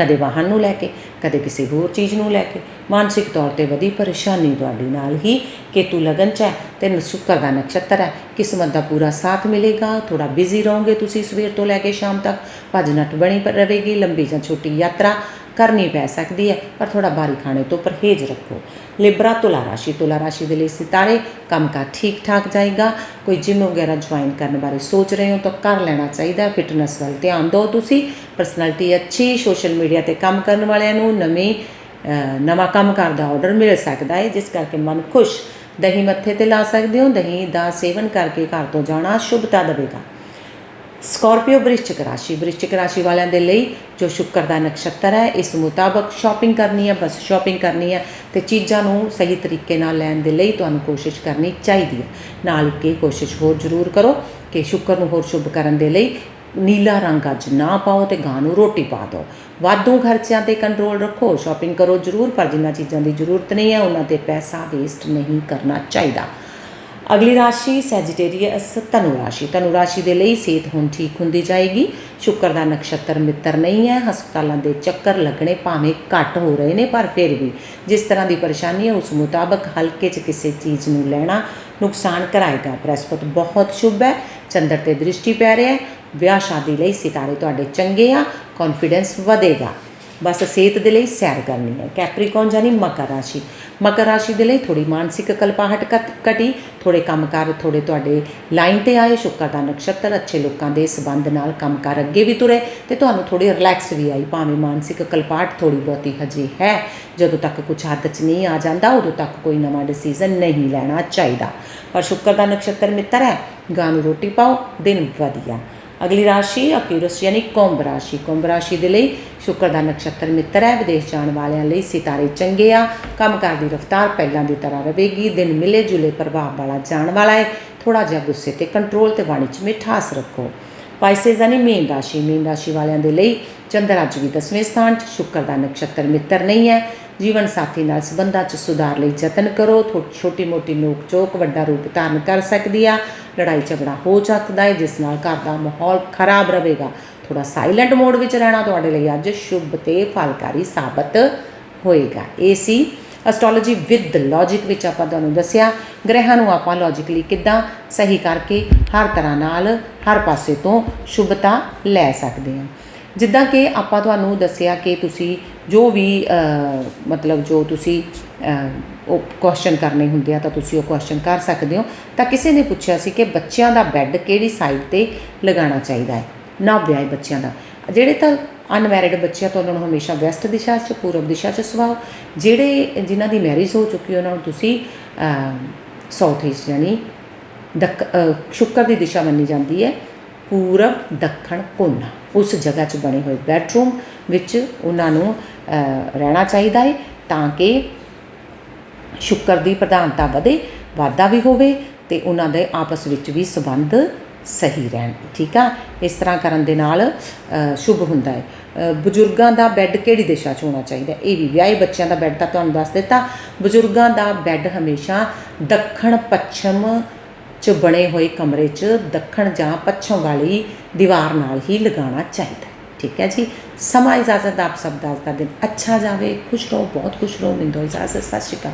ਕਦੇ ਵਾਹਨ ਨੂੰ ਲੈ ਕੇ, ਕਦੇ ਕਿਸੇ ਹੋਰ ਚੀਜ਼ ਨੂੰ ਲੈ ਕੇ। ਮਾਨਸਿਕ ਤੌਰ ਤੇ ਵਧੀ ਪਰੇਸ਼ਾਨੀ ਤੁਹਾਡੀ ਨਾਲ ਹੀ ਕੇਤੂ ਲਗਨ ਚ ਹੈ ਤੇ ਸ਼ੁੱਕਰ ਦਾ ਨਕਸ਼ਤਰ ਹੈ। ਕਿਸਮਤ ਦਾ ਪੂਰਾ ਸਾਥ ਮਿਲੇਗਾ ਥੋੜਾ ਬਿਜ਼ੀ ਰਹੋਗੇ ਤੁਸੀਂ ਸਵੇਰ ਤੋਂ ਲੈ ਕੇ ਸ਼ਾਮ ਤੱਕ। ਭੱਜ ਨੱਠ ਬਣੀ ਪਰ ਰਹੇਗੀ ਲੰਬੀ ਜਾਂ ਛੋਟੀ ਯਾਤਰਾ। ਕਰਨੀ ਪੈ ਸਕਦੀ ਹੈ, ਪਰ ਥੋੜਾ ਬਾਰੀ ਖਾਣੇ ਤੋਂ ਪਰਹੇਜ਼ ਰੱਖੋ। ਲਿਬਰਾ ਤੁਲਾ ਰਾਸ਼ੀ ਤੁਲਾ ਰਾਸ਼ੀ ਦੇ ਲਈ ਸਿਤਾਰੇ, ਕੰਮ ਕਾ ਠੀਕ ਠਾਕ ਜਾਏਗਾ। ਕੋਈ ਜਿਮ ਵਗੈਰਾ ਜੁਆਇਨ ਕਰਨ ਬਾਰੇ ਸੋਚ ਰਹੇ ਹੋ ਤਾਂ ਕਰ ਲੈਣਾ ਚਾਹੀਦਾ ਫਿਟਨੈਸ ਵੱਲ ਧਿਆਨ ਦਿਓ ਤੁਸੀਂ। ਪਰਸਨੈਲਿਟੀ ਅੱਛੀ ਸੋਸ਼ਲ ਮੀਡੀਆ ਤੇ ਕੰਮ ਕਰਨ ਵਾਲਿਆਂ ਨੂੰ ਨਵੇਂ ਨਵਾਂ ਕੰਮ ਦਾ ਆਰਡਰ ਮਿਲ ਸਕਦਾ ਹੈ, ਜਿਸ ਕਰਕੇ ਮਨ ਖੁਸ਼। ਦਹੀਂ ਮੱਥੇ ਤੇ ਲਾ ਸਕਦੇ ਹੋ, ਦਹੀਂ ਦਾ ਸੇਵਨ ਕਰਕੇ ਘਰ ਤੋਂ ਜਾਣਾ ਸ਼ੁਭਤਾ ਦੇਵੇਗਾ। ਸਕਾਰਪੀਓ ਬ੍ਰਿਸ਼ਚਿਕ ਰਾਸ਼ੀ ਬ੍ਰਿਸ਼ਚਿਕ ਰਾਸ਼ੀ ਵਾਲਿਆਂ ਦੇ ਲਈ ਜੋ ਸ਼ੁੱਕਰ ਦਾ ਨਕਸ਼ਤਰ ਹੈ, ਇਸ ਮੁਤਾਬਕ ਸ਼ਾਪਿੰਗ ਕਰਨੀ ਹੈ, ਬਸ ਸ਼ਾਪਿੰਗ ਕਰਨੀ ਹੈ ਤੇ ਚੀਜ਼ਾਂ ਨੂੰ ਸਹੀ ਤਰੀਕੇ ਨਾਲ ਲੈਣ ਦੇ ਲਈ ਤੁਹਾਨੂੰ ਕੋਸ਼ਿਸ਼ ਕਰਨੀ ਚਾਹੀਦੀ ਹੈ। ਨਾਲ ਇੱਕ ਕੋਸ਼ਿਸ਼ ਹੋਰ ਜ਼ਰੂਰ ਕਰੋ ਕਿ ਸ਼ੁੱਕਰ ਨੂੰ ਹੋਰ ਸ਼ੁਭ ਕਰਨ ਦੇ ਲਈ ਨੀਲਾ ਰੰਗ ਅੱਜ ਨਾ ਪਾਓ ਤੇ ਗਾਂ ਨੂੰ ਰੋਟੀ ਪਾ ਦਿਓ। ਵਾਧੂ ਖਰਚਿਆਂ ਤੇ ਕੰਟਰੋਲ ਰੱਖੋ ਸ਼ਾਪਿੰਗ ਕਰੋ ਜ਼ਰੂਰ, ਪਰ ਜਿੰਨਾ ਚੀਜ਼ਾਂ ਦੀ ਜ਼ਰੂਰਤ ਨਹੀਂ ਹੈ, ਉਹਨਾਂ ਤੇ ਪੈਸਾ ਵੇਸਟ ਨਹੀਂ ਕਰਨਾ ਚਾਹੀਦਾ। ਅਗਲੀ ਰਾਸ਼ੀ ਸੈਜੀਟੇਰੀਅਸ ਧਨੁ ਰਾਸ਼ੀ। ਧਨੁ ਰਾਸ਼ੀ ਦੇ ਲਈ ਸਿਹਤ ਹੁਣ ਠੀਕ ਹੁੰਦੀ ਜਾਏਗੀ। ਸ਼ੁੱਕਰ ਦਾ ਨਕਸ਼ਤਰ ਮਿੱਤਰ ਨਹੀਂ ਹੈ। ਹਸਪਤਾਲਾਂ ਦੇ ਚੱਕਰ ਲੱਗਣੇ ਭਾਵੇਂ ਘੱਟ ਹੋ ਰਹੇ ਨੇ, ਪਰ ਫਿਰ ਵੀ ਜਿਸ ਤਰ੍ਹਾਂ ਦੀ ਪਰੇਸ਼ਾਨੀ ਹੈ, ਉਸ ਮੁਤਾਬਕ ਹਲਕੇ 'ਚ ਕਿਸੇ ਚੀਜ਼ ਨੂੰ ਲੈਣਾ ਨੁਕਸਾਨ ਕਰਾਏਗਾ। ਬ੍ਰਹਸਪਤ ਬਹੁਤ ਸ਼ੁਭ ਹੈ। ਚੰਦਰ ਤੇ ਦ੍ਰਿਸ਼ਟੀ ਪੈ ਰਿਹਾ ਹੈ। ਵਿਆਹ ਸ਼ਾਦੀ ਲਈ ਸਿਤਾਰੇ ਤੁਹਾਡੇ ਚੰਗੇ ਆ। ਕੌਨਫੀਡੈਂਸ ਵਧੇਗਾ। ਬਸ ਸਿਹਤ ਦੇ ਲਈ ਸੈਰ ਕਰਨੀ ਹੈ। ਕੈਪਰੀਕੌਨ ਜਾਨੀ ਮਕਰ ਰਾਸ਼ੀ। ਮਕਰ ਰਾਸ਼ੀ ਦੇ ਲਈ ਥੋੜੀ ਮਾਨਸਿਕ ਕਲਪਾਹਟ ਘਟ- ਘਟੀ ਥੋੜੇ ਕੰਮਕਾਰ ਥੋੜੇ ਤੁਹਾਡੇ ਲਾਈਨ ਤੇ ਆਏ, ਸ਼ੁੱਕਰ ਦਾ ਨਕਸ਼ਤਰ, ਅੱਛੇ ਲੋਕਾਂ ਦੇ ਸਬੰਧ ਨਾਲ ਕੰਮਕਾਰ ਅੱਗੇ ਵੀ ਤੁਰੇ ਤੇ ਤੁਹਾਨੂੰ ਥੋੜੀ ਰਿਲੈਕਸ ਵੀ ਆਈ, ਭਾਵੇਂ ਮਾਨਸਿਕ ਕਲਪਾਹਟ ਥੋੜੀ ਬਹੁਤੀ ਹਜੇ ਹੈ। ਜਦੋਂ ਤੱਕ ਕੁਝ ਹੱਦ 'ਚ ਨਹੀਂ ਆ ਜਾਂਦਾ, ਉਦੋਂ ਤੱਕ ਕੋਈ ਨਵਾਂ ਡਿਸੀਜਨ ਨਹੀਂ ਲੈਣਾ ਚਾਹੀਦਾ। ਪਰ ਸ਼ੁੱਕਰ ਦਾ ਨਕਸ਼ਤਰ ਮਿੱਤਰ ਹੈ। ਗਾਂ ਨੂੰ ਰੋਟੀ ਪਾਓ, ਦਿਨ ਵਧੀਆ। ਅਗਲੀ ਰਾਸ਼ੀ ਅਕਿਊਰਸ ਯਾਨੀ ਕੁੰਭ ਰਾਸ਼ੀ। ਕੁੰਭ ਰਾਸ਼ੀ ਦੇ ਲਈ ਸ਼ੁੱਕਰ ਦਾ ਨਕਸ਼ਤਰ ਮਿੱਤਰ ਹੈ, ਵਿਦੇਸ਼ ਜਾਣ ਵਾਲਿਆਂ ਲਈ ਸਿਤਾਰੇ ਚੰਗੇ ਆ, ਕੰਮਕਾਰ ਦੀ ਰਫ਼ਤਾਰ ਪਹਿਲਾਂ ਦੀ ਤਰ੍ਹਾਂ ਰਹੇਗੀ, ਦਿਨ ਮਿਲੇ ਜੁਲੇ ਪ੍ਰਭਾਵ ਵਾਲਾ ਜਾਣ ਵਾਲਾ ਹੈ ਥੋੜਾ ਜਿਹਾ ਗੁੱਸੇ ਤੇ ਕੰਟਰੋਲ ਤੇ ਬਾਣੀ 'ਚ ਮਿਠਾਸ ਰੱਖੋ। ਪਾਈਸੇਸ ਯਾਨੀ ਮੀਨ ਰਾਸ਼ੀ ਮੀਨ ਰਾਸ਼ੀ ਵਾਲਿਆਂ ਦੇ ਲਈ ਚੰਦਰ ਅੱਜ ਵੀ ਦਸਵੇਂ ਸਥਾਨ 'ਚ ਸ਼ੁੱਕਰ ਦਾ ਨਕਸ਼ਤਰ ਮਿੱਤਰ ਨਹੀਂ ਹੈ ਜੀਵਨ ਸਾਥੀ ਨਾਲ ਸੰਬੰਧਾਂ 'ਚ ਸੁਧਾਰ ਲਈ ਯਤਨ ਕਰੋ। ਛੋਟੀ ਮੋਟੀ ਨੋਕ ਝੋਕ ਵੱਡਾ ਰੂਪ ਧਾਰਨ ਕਰ ਸਕਦੀ ਆ। ਲੜਾਈ ਝਗੜਾ ਹੋ ਸਕਦਾ ਹੈ ਜਿਸ ਨਾਲ ਘਰ ਦਾ ਮਾਹੌਲ ਖਰਾਬ ਰਹੇਗਾ। ਥੋੜਾ ਸਾਇਲੈਂਟ ਮੋਡ ਵਿੱਚ ਰਹਿਣਾ ਤੁਹਾਡੇ ਲਈ ਅੱਜ ਸ਼ੁਭ ਤੇ ਫਲਕਾਰੀ ਸਾਬਤ ਹੋਏਗਾ। ਇਹ ਸੀ ਐਸਟ੍ਰੋਲੋਜੀ ਵਿਦ ਲੌਜੀਕ ਵਿੱਚ ਆਪਾਂ ਤੁਹਾਨੂੰ ਦੱਸਿਆ। ਗ੍ਰਹਿਾਂ ਨੂੰ ਆਪਾਂ ਲੌਜੀਕਲੀ ਕਿੱਦਾਂ ਸਹੀ ਕਰਕੇ ਹਰ ਤਰ੍ਹਾਂ ਨਾਲ ਹਰ ਪਾਸੇ ਤੋਂ ਸ਼ੁਭਤਾ ਲੈ ਸਕਦੇ ਹਾਂ। ਜਿੱਦਾਂ ਕਿ ਆਪਾਂ ਤੁਹਾਨੂੰ ਦੱਸਿਆ ਕਿ ਤੁਸੀਂ ਜੋ ਵੀ ਮਤਲਬ ਜੋ ਤੁਸੀਂ ਉਹ ਕੁਐਸਚਨ ਕਰਨੇ ਹੁੰਦੇ ਆ ਤਾਂ ਤੁਸੀਂ ਉਹ ਕੁਐਸਚਨ ਕਰ ਸਕਦੇ ਹੋ। ਤਾਂ ਕਿਸੇ ਨੇ ਪੁੱਛਿਆ ਸੀ ਕਿ ਬੱਚਿਆਂ ਦਾ ਬੈੱਡ ਕਿਹੜੀ ਸਾਈਡ ਤੇ ਲਗਾਉਣਾ ਚਾਹੀਦਾ ਹੈ? ਨਾ ਵਿਆਹੇ ਬੱਚਿਆਂ ਦਾ। ਜਿਹੜੇ ਤਾਂ ਅਨਮੈਰਿਡ ਬੱਚੇ ਆ ਤਾਂ ਉਹਨਾਂ ਨੂੰ ਹਮੇਸ਼ਾ ਵੈਸਟ ਦਿਸ਼ਾ 'ਚ, ਪੂਰਬ ਦਿਸ਼ਾ 'ਚ ਸਵਾਓ ਜਿਹੜੇ ਜਿਨ੍ਹਾਂ ਦੀ ਮੈਰਿਜ ਹੋ ਚੁੱਕੀ ਉਹਨਾਂ ਨੂੰ ਤੁਸੀਂ ਸਾਊਥ ਈਸਟ ਯਾਨੀ ਦੱਖ ਸ਼ੁੱਕਰ ਦੀ ਦਿਸ਼ਾ ਮੰਨੀ ਜਾਂਦੀ ਹੈ। ਪੂਰਬ, ਦੱਖਣ, ਕੋਨਾ। ਉਸ ਜਗ੍ਹਾ 'ਚ ਬਣੇ ਹੋਏ ਬੈਡਰੂਮ ਵਿੱਚ ਉਹਨਾਂ ਨੂੰ ਰਹਿਣਾ ਚਾਹੀਦਾ ਹੈ ਤਾਂ ਕਿ ਸ਼ੁੱਕਰ ਦੀ ਪ੍ਰਧਾਨਤਾ ਵਧੇ ਵਾਧਾ ਵੀ ਹੋਵੇ ਤੇ ਉਹਨਾਂ ਦੇ ਆਪਸ ਵਿੱਚ ਵੀ ਸੰਬੰਧ ਸਹੀ ਰਹਿਣ। ਠੀਕ ਆ? ਇਸ ਤਰ੍ਹਾਂ ਕਰਨ ਦੇ ਨਾਲ ਅ, ਸ਼ੁਭ ਹੁੰਦਾ ਹੈ ਬਜ਼ੁਰਗਾਂ ਦਾ ਬੈੱਡ ਕਿਹੜੀ ਦਿਸ਼ਾ 'ਚ ਹੋਣਾ ਚਾਹੀਦਾ? ਇਹ ਵੀ ਵਿਆਹੇ ਬੱਚਿਆਂ ਦਾ ਬੈੱਡ ਤਾਂ ਤੁਹਾਨੂੰ ਦੱਸ ਦਿੱਤਾ। ਬਜ਼ੁਰਗਾਂ ਦਾ ਬੈੱਡ ਹਮੇਸ਼ਾ ਦੱਖਣ ਪੱਛਮ 'ਚ ਬਣੇ ਹੋਏ ਕਮਰੇ 'ਚ ਦੱਖਣ ਜਾਂ ਪੱਛਮ ਵਾਲੀ ਦੀਵਾਰ ਨਾਲ ਹੀ ਲਗਾਉਣਾ ਚਾਹੀਦਾ ਠੀਕ ਹੈ ਜੀ? ਸਮਾਂ ਇਜਾਜ਼ਤ, ਆਪ ਸਭ ਦਾ ਅੱਜ ਦਾ ਦਿਨ ਅੱਛਾ ਜਾਵੇ, ਖੁਸ਼ ਰਹੋ, ਬਹੁਤ ਖੁਸ਼ ਰਹੋ। ਮਿੰਦੋ ਇਜਾਜ਼ਤ, ਸਤਿ ਸ਼੍ਰੀ ਅਕਾਲ।